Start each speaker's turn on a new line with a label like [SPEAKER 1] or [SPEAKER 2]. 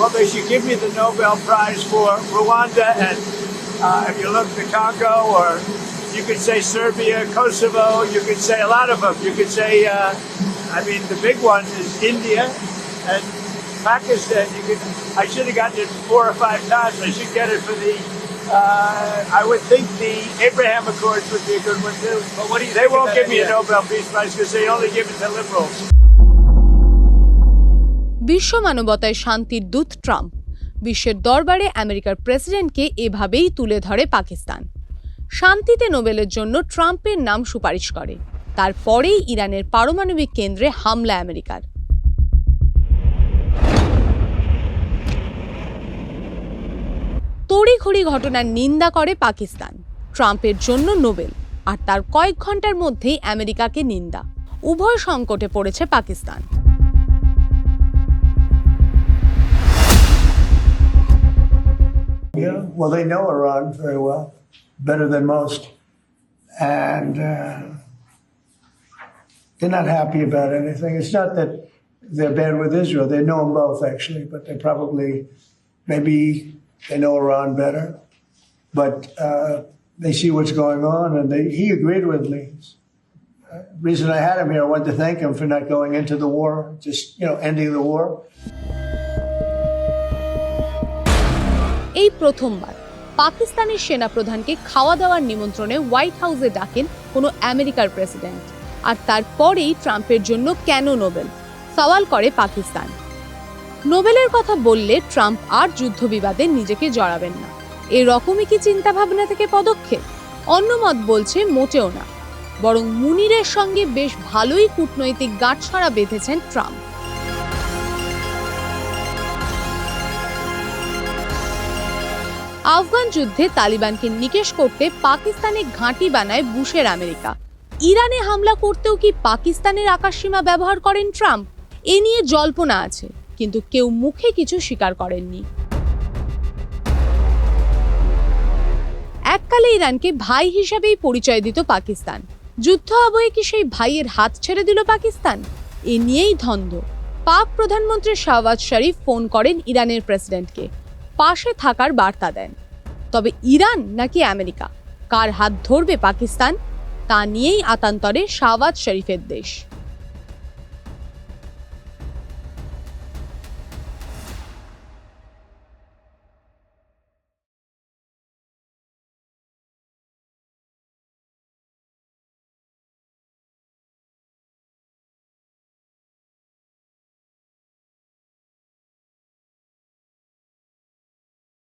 [SPEAKER 1] well, they should give me the Nobel Prize for Rwanda, and uh, if you look the Congo, or you could say Serbia, Kosovo, you could say a lot of them. You could say, uh, I mean, the big one is India and Pakistan. You could, I should have gotten it four or five times. I should get it for the. Uh, I would think the Abraham Accords would be a good one too.
[SPEAKER 2] But what do you
[SPEAKER 1] They won't give me a? Nobel Peace Prize because they only give it to liberals.
[SPEAKER 3] বিশ্ব মানবতায় শান্তির দূত Trump. বিশ্বের দরবারে আমেরিকার প্রেসিডেন্টকে এভাবেই তুলে ধরে পাকিস্তান। শান্তিতে নোবেলের জন্য ট্রাম্পের নাম সুপারিশ করে। তারপরেই ইরানের পারমাণবিক কেন্দ্রে হামলা আমেরিকার। তড়িঘড়ি ঘটনার নিন্দা করে পাকিস্তান। ট্রাম্পের জন্য নোবেল, আর তার কয়েক ঘণ্টার মধ্যেই আমেরিকাকে নিন্দা। উভয় সংকটে পড়েছে Pakistan.
[SPEAKER 4] Yeah, well, they know Iran very well, better than most. And uh, they're not happy about anything. It's not that they're bad with Israel. They know them both, actually, but they probably, maybe they know Iran better. But uh, they see what's going on, and they, he agreed with me. Uh, reason I had him here, I wanted to thank him for not going into the war, just, you know, ending the war.
[SPEAKER 3] এই প্রথমবার পাকিস্তানের সেনাপ্রধানকে খাওয়া দাওয়ার নিমন্ত্রণে white হাউসে ডাকেন কোনো আমেরিকার president. আর তারপরেই ট্রাম্পের জন্য কেন নোবেল? সওয়াল করে পাকিস্তান। নোবেলের কথা বললে ট্রাম্প আর যুদ্ধবিবাদে নিজেকে জড়াবেন না। এরকমই কি চিন্তাভাবনা থেকে পদক্ষেপ? অন্য মত বলছে মোটেও না। বরং মুনিরের সঙ্গে বেশ ভালোই কূটনৈতিক গাঁটছড়া বেঁধেছেন ট্রাম্প। আফগান যুদ্ধে তালিবানকে নিকেশ করতে পাকিস্তানে ঘাঁটি বানায় বুশের আমেরিকা। ইরানে হামলা করতেও কি পাকিস্তানের আকাশসীমা ব্যবহার করেন ট্রাম্প? এ নিয়ে জল্পনা আছে, কিন্তু কেউ মুখে কিছু স্বীকার করেননি। এককালে ইরানকে ভাই হিসাবেই পরিচয় দিত পাকিস্তান। যুদ্ধ আবহে কি সেই ভাইয়ের হাত ছেড়ে দিল পাকিস্তান? এ নিয়েই ধন্দ পাক প্রধানমন্ত্রী শাহবাজ শরীফ ফোন করেন ইরানের প্রেসিডেন্টকে। পাশে থাকার বার্তা দেন। তবে ইরান নাকি আমেরিকা? কার হাত ধরবে পাকিস্তান? তা নিয়েই আতান্তরে শাহবাজ শরীফের দেশ।